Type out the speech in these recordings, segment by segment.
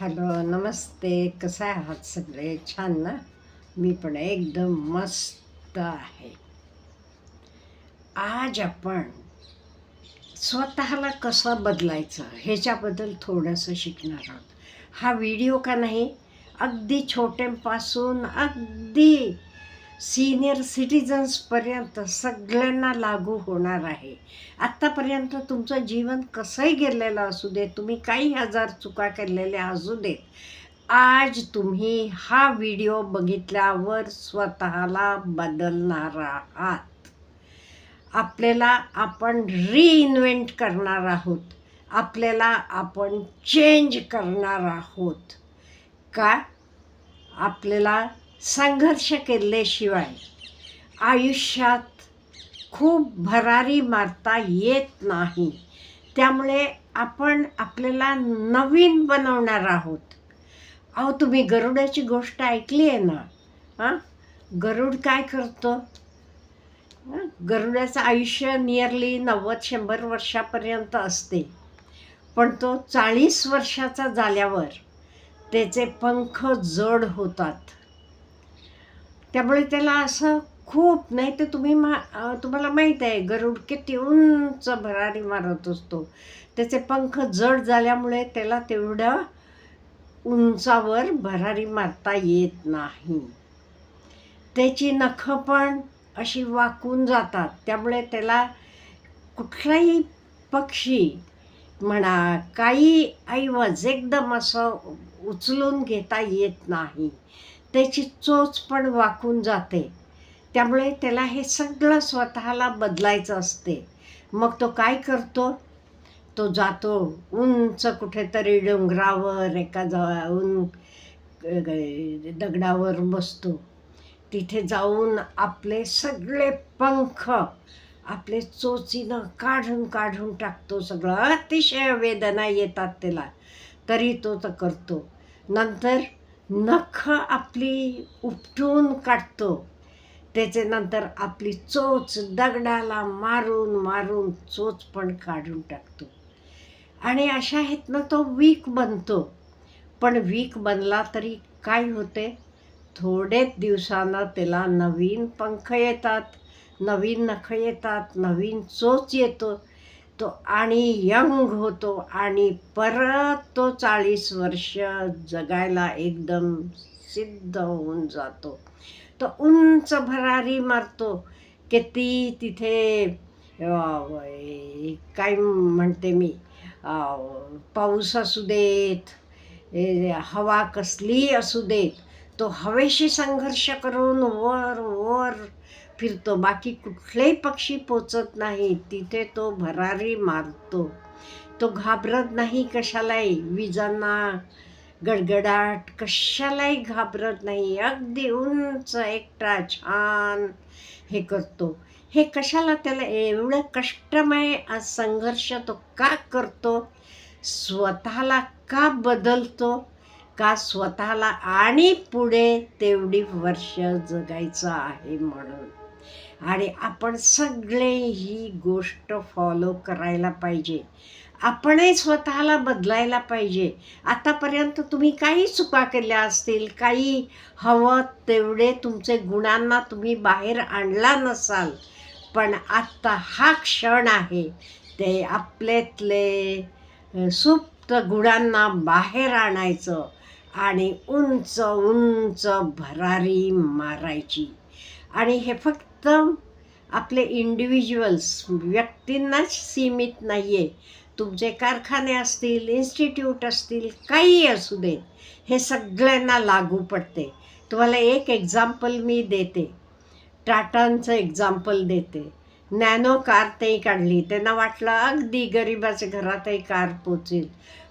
Hello नमस्ते. कसं आहात सगळे? छान ना? मी पण एकदम मस्त आहे. आज आपण स्वतःला कसं बदलायचं ह्याच्याबद्दल थोडंसं शिकणार आहोत. हा व्हिडिओ का नाही? अगदी छोट्यांपासून अगदी सिनियर सिटिझन्सपर्यंत सगळ्यांना लागू होणार आहे. आत्तापर्यंत तुमचं जीवन कसंही गेलेलं असू दे तुम्ही काही हजार चुका केलेल्या असू देत आज तुम्ही हा व्हिडिओ बघितल्यावर स्वतःला बदलणार आहात. आपल्याला आपण रिइन्व्हेंट करणार आहोत. आपल्याला आपण चेंज करणार आहोत. का? आपल्याला संघर्ष केल्याशिवाय आयुष्यात खूप भरारी मारता येत नाही. त्यामुळे आपण आपल्याला नवीन बनवणार आहोत. अहो तुम्ही गरुडाची गोष्ट ऐकली आहे ना? हां? गरुड काय करतो? गरुडाचं आयुष्य नियरली नव्वद शंभर वर्षापर्यंत असते. पण तो चाळीस वर्षाचा झाल्यावर त्याचे पंख जड होतात. त्यामुळे त्याला असं खूप नाही तर तुम्ही मा तुम्हाला माहीत आहे गरुड किती उंच भरारी मारत असतो. त्याचे पंख जड झाल्यामुळे त्याला तेवढं उंचावर भरारी मारता येत नाही. त्याची नखं पण अशी वाकून जातात. त्यामुळे त्याला कुठलाही पक्षी म्हणा काही ऐवज एकदम असं उचलून घेता येत नाही. त्याची चोच पण वाकून जाते. त्यामुळे त्याला हे सगळं स्वतःला बदलायचं असते. मग तो काय करतो? तो जातो उंच कुठेतरी डोंगरावर एका जाऊन दगडावर बसतो. तिथे जाऊन आपले सगळे पंख आपले चोचीनं काढून काढून टाकतो. सगळं अतिशय वेदना येतात त्याला. तरी तो तर करतो. नंतर नख आपली उपटून काढतो. त्याचे नंतर आपली चोच दगडाला मारून मारून चोच पण काढून टाकतो. आणि अशा आहेत ना तो वीक बनतो. पण वीक बनला तरी काय होते? थोडेच दिवसानं त्याला नवीन पंख येतात. नवीन नख येतात. नवीन चोच येतो. तो आणि यंग होतो आणि परत तो चाळीस वर्ष जगायला एकदम सिद्ध होऊन जातो. तो उंच भरारी मारतो की ती तिथे काय म्हणते मी पाऊस असू देत हवा कसली असू देत तो हवेशी संघर्ष करून वर वर फिरतो. बाकी कुठलेही पक्षी पोचत नाही. तिथे तो भरारी मारतो. तो घाबरत नाही कशालाही. विजांना गडगडाट कशालाही घाबरत नाही. अगदी उंच एकटा छान हे करतो. हे कशाला त्याला एवढं कष्टमय आज संघर्ष तो का करतो? स्वतःला का बदलतो? का स्वतःला आणि पुढे तेवढी वर्ष जगायचं आहे म्हणून? आणि आपण सगळे ही गोष्ट फॉलो करायला पाहिजे. आपणही स्वतःला बदलायला पाहिजे. आतापर्यंत तुम्ही काही चुका केल्या असतील काही हवं तेवढे तुमचे गुणांना तुम्ही बाहेर आणला नसाल पण आत्ता हा क्षण आहे. ते आपल्यातले सुप्त गुणांना बाहेर आणायचं आणि उंच उंच भरारी मारायची. आणि हे फक्त आपले इंडिव्हिज्युअल्स व्यक्तींनाच सीमित नाही आहे तुमचे कारखाने असतील इन्स्टिट्यूट असतील काही असू देत हे सगळ्यांना लागू पडते. तुम्हाला एक एक्झाम्पल मी देते. टाटांचं एक्झाम्पल देते. नॅनो कार ते काढली. त्यांना वाटलं अगदी गरिबाच्या घरातही कार पोचेल.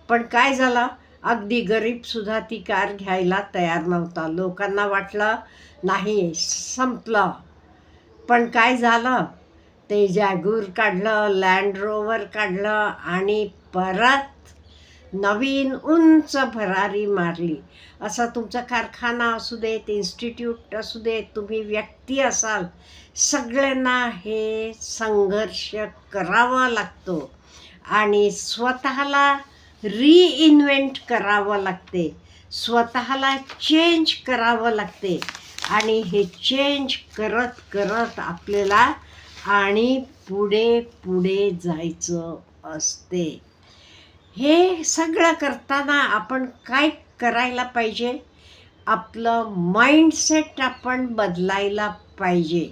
पण काय झालं? अगदी गरीबसुद्धा ती कार घ्यायला तयार नव्हता. लोकांना वाटलं नाही संपलं. पण काय झालं? ते जॅगूर काढलं लँड रोवर काढलं आणि परत नवीन उंच भरारी मारली. असा तुमचा कारखाना असू देत इन्स्टिट्यूट असू देत तुम्ही व्यक्ती असाल सगळ्यांना हे संघर्ष करावा लागतो आणि स्वतःला रिइन्व्हेंट करावं लागते. स्वतःला चेंज करावं लागते. आणि हे चेंज करत करत आपल्याला आणि पुढे पुढे जायचं असते. हे सगळं करताना आपण काय करायला पाहिजे? आपलं माइंडसेट आपण बदलायला पाहिजे.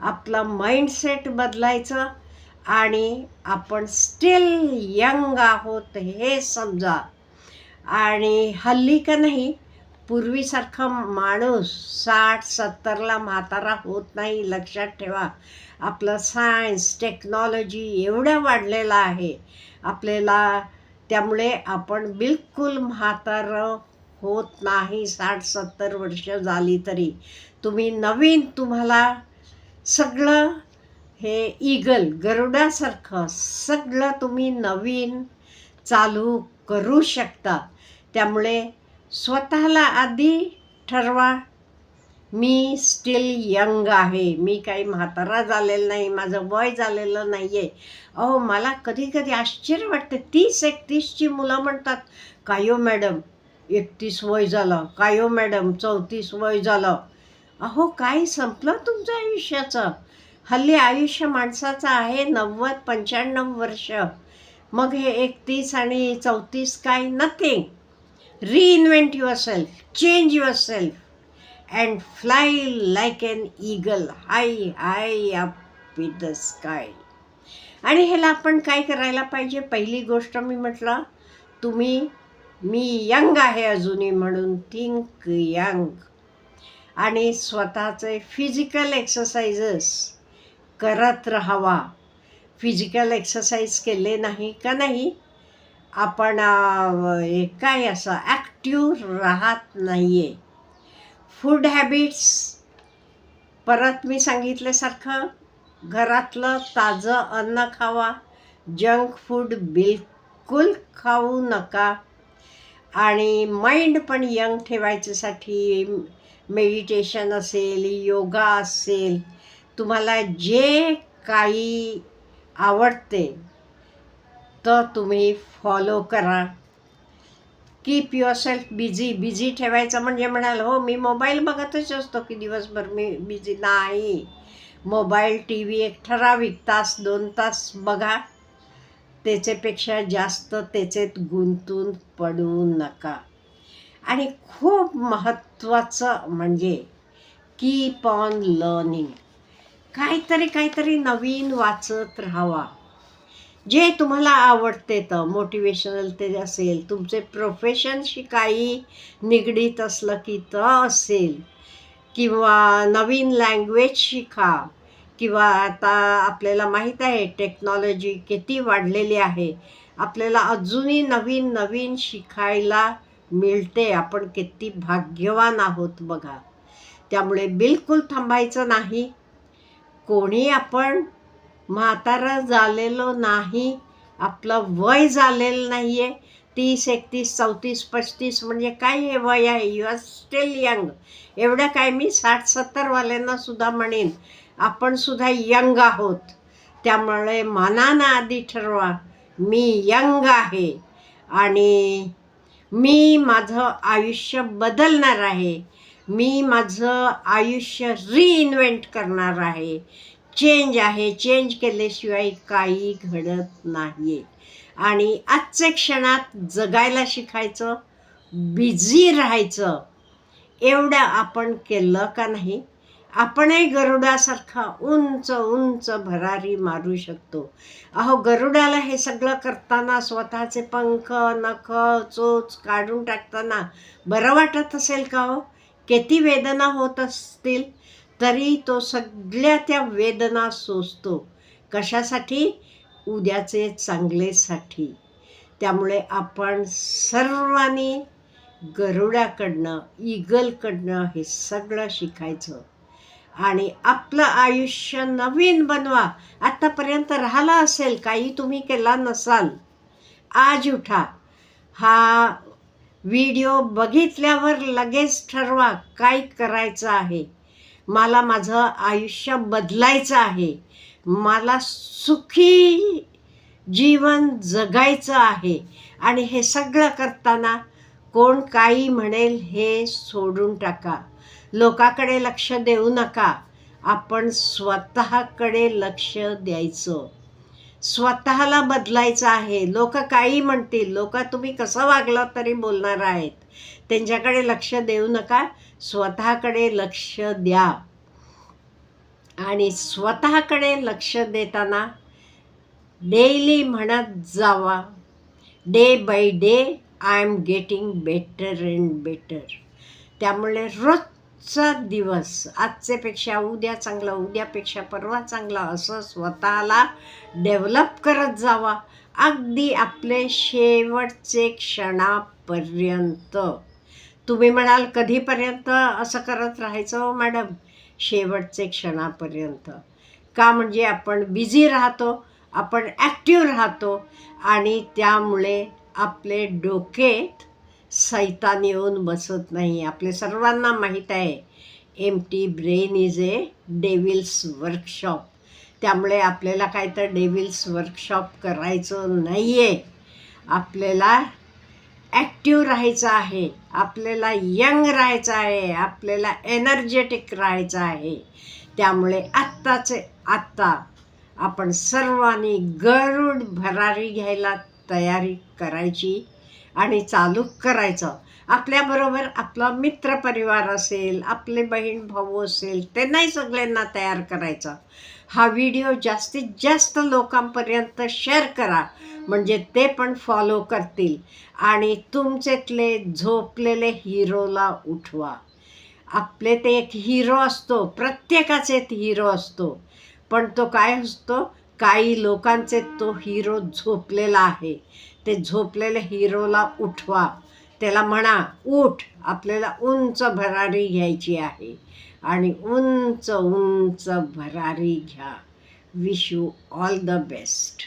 आपलं माइंडसेट बदलायचं आणि आपण स्टील यंग आहोत हे समजा. आणि हल्ली का नाही पूर्वीसारखा माणूस साठ सत्तरला म्हातारा होत नाही लक्षात ठेवा. आपलं सायन्स टेक्नॉलॉजी एवढं वाढलेलं आहे. आपल्याला त्यामुळे आपण बिलकुल म्हातारं होत नाही साठ सत्तर वर्ष झाली तरी. तुम्ही नवीन तुम्हाला सगळं हे ईगल गरुडासारखं सगळं तुम्ही नवीन चालू करू शकता. त्यामुळे स्वतःला आधी ठरवा. मी स्टील यंग आहे. मी काही म्हातारा झालेलं नाही. माझं वय झालेलं नाही आहे अहो मला कधी कधी आश्चर्य वाटते. तीस एकतीसची मुलं म्हणतात कायो मॅडम एकतीस वय झालं. कायो मॅडम चौतीस वय झालं. अहो काय संपलं तुमचं आयुष्याचं? हल्ली आयुष्य माणसाचं आहे नव्वद पंच्याण्णव वर्ष. मग हे एकतीस आणि चौतीस काय nothing reinvent yourself change yourself and an eagle high, eagle high high the with the sky आणि ह्याला आपण काय करायला पाहिजे? पहिली गोष्ट मी म्हटलं तुम्ही मी यंग आहे अजूनही म्हणून थिंक यंग आणि स्वतःचे फिजिकल एक्सरसाइजेस करत राहावा. फिजिकल एक्सरसाइज केले नाही का नाही? आपण काय असं ॲक्टिव्ह राहत नाही आहे फूड हॅबिट्स परत मी सांगितल्यासारखं घरातलं ताजं अन्न खावा जंक फूड बिलकुल खाऊ नका. आणि माइंड पण यंग ठेवायच्यासाठी मेडिटेशन असेल योगा असेल तुम्हाला जे काही आवडते तर तुम्ही फॉलो करा. Keep yourself busy busy ठेवायचं म्हणजे म्हणाल हो मी मोबाईल बघतच असतो की दिवसभर मी बिझी नाही. मोबाईल टी व्ही एक ठराविक तास दोन तास बघा. त्याच्यापेक्षा जास्त त्याच्यात गुंतून पडू नका. आणि खूप महत्त्वाचं म्हणजे कीप ऑन लर्निंग काहीतरी काहीतरी नवीन वाचत राहावा. जे तुम्हाला आवडते तर मोटिवेशनल ते असेल तुमचे प्रोफेशनशी काही निगडीत असलं की तर असेल. किंवा नवीन लँग्वेज शिका. किंवा आता आपल्याला माहीत आहे टेक्नॉलॉजी किती वाढलेली आहे. आपल्याला अजूनही नवीन नवीन शिकायला मिळते. आपण किती भाग्यवान आहोत बघा. त्यामुळे बिलकुल थांबायचं नाही. कोणी आपण म्हातारा झालेलो नाही आपलं वय झालेलं नाही आहे तीस एकतीस चौतीस पस्तीस म्हणजे काय हे वय आहे? यू आर स्टील यंग एवढं काय मी साठ सत्तरवाल्यांना सुद्धा म्हणेन. आपण सुद्धा यंग आहोत. त्यामुळे मनानं आधी ठरवा मी यंग आहे. आणि मी माझं आयुष्य बदलणार आहे. मी माझं आयुष्य रिइन्व्हेंट करणार आहे. चेंज आहे. चेंज केल्याशिवाय काही घडत नाही आणि आजच्या क्षणात जगायला शिकायचं बिझी राहायचं एवढं आपण केलं का नाही? आपणही गरुडासारखा उंच उंच भरारी मारू शकतो. अहो गरुडाला हे सगळं करताना स्वतःचे पंख नख चोच काढून टाकताना बरं वाटत असेल का हो? किती वेदना होत असतील? तरी तो सगळ्या त्या वेदना सोसतो. कशासाठी? उद्याचे चांगलेसाठी. त्यामुळे आपण सर्वांनी गरुडाकडनं ईगलकडनं हे सगळं शिकायचं. आणि आपलं आयुष्य नवीन बनवा. आत्तापर्यंत राहिला असेल काही तुम्ही केला नसाल आज उठा. हा व्हिडिओ बघितल्यावर लगेच ठरवा काय करायचं आहे. मला माझं आयुष्य बदलायचं आहे. मला सुखी जीवन जगायचं आहे. आणि हे सगळं करताना कोण काही म्हणेल हे सोडून टाका. लोकाकडे लक्ष देऊ नका. आपण स्वतःकडे लक्ष द्यायचं. स्वतःला बदलायचं आहे. लोक काही म्हणतील. लोक तुम्ही कसं वागलं तरी बोलणार आहेत. त्यांच्याकडे लक्ष देऊ नका. स्वतःकडे लक्ष द्या. आणि स्वतःकडे लक्ष देताना डेली म्हणत जावा. Day by day I am getting better and better त्यामुळे रोजचा दिवस आजचेपेक्षा उद्या चांगला उद्यापेक्षा परवा चांगला असं स्वतःला डेव्हलप करत जावा. अगदी आपले शेवटचे क्षणापर्यंत. तुम्ही म्हणाल कधीपर्यंत असं करत राहायचं हो मॅडम? शेवटचे क्षणापर्यंत. का म्हणजे आपण बिझी राहतो आपण ॲक्टिव्ह राहतो आणि त्यामुळे आपले डोकेत सैतान येऊन बसत नाही. आपले सर्वांना माहीत आहे empty brain is a devil's workshop. त्यामुळे आपल्याला काय तर डेविल्स वर्कशॉप करायचं नाही आहे आपल्याला ॲक्टिव्ह राहायचं आहे आपल्याला यंग राहायचं आहे आपल्याला एनर्जेटिक राहायचं आहे. त्यामुळे आत्ताचे आत्ता आपण सर्वांनी गरुड भरारी घ्यायला तयारी करायची आणि चालू करायचं. आपल्याबरोबर आपला मित्रपरिवार असेल आपले बहीण भाऊ असेल त्यांनाही सगळ्यांना तयार करायचं. हा व्हिडिओ जास्तीत जास्त लोकांपर्यंत शेअर करा. म्हणजे ते पण फॉलो करतील. आणि तुमच्यातले झोपलेले हिरोला उठवा. आपले ते एक हिरो असतो. प्रत्येकाचे एक हिरो असतो. पण तो काय असतो? काही लोकांचे तो हिरो झोपलेला आहे. ते झोपलेल्या हिरोला उठवा. त्याला म्हणा उठ आपल्याला उंच भरारी घ्यायची आहे. आणि उंच उंच भरारी घ्या. Wish you all the best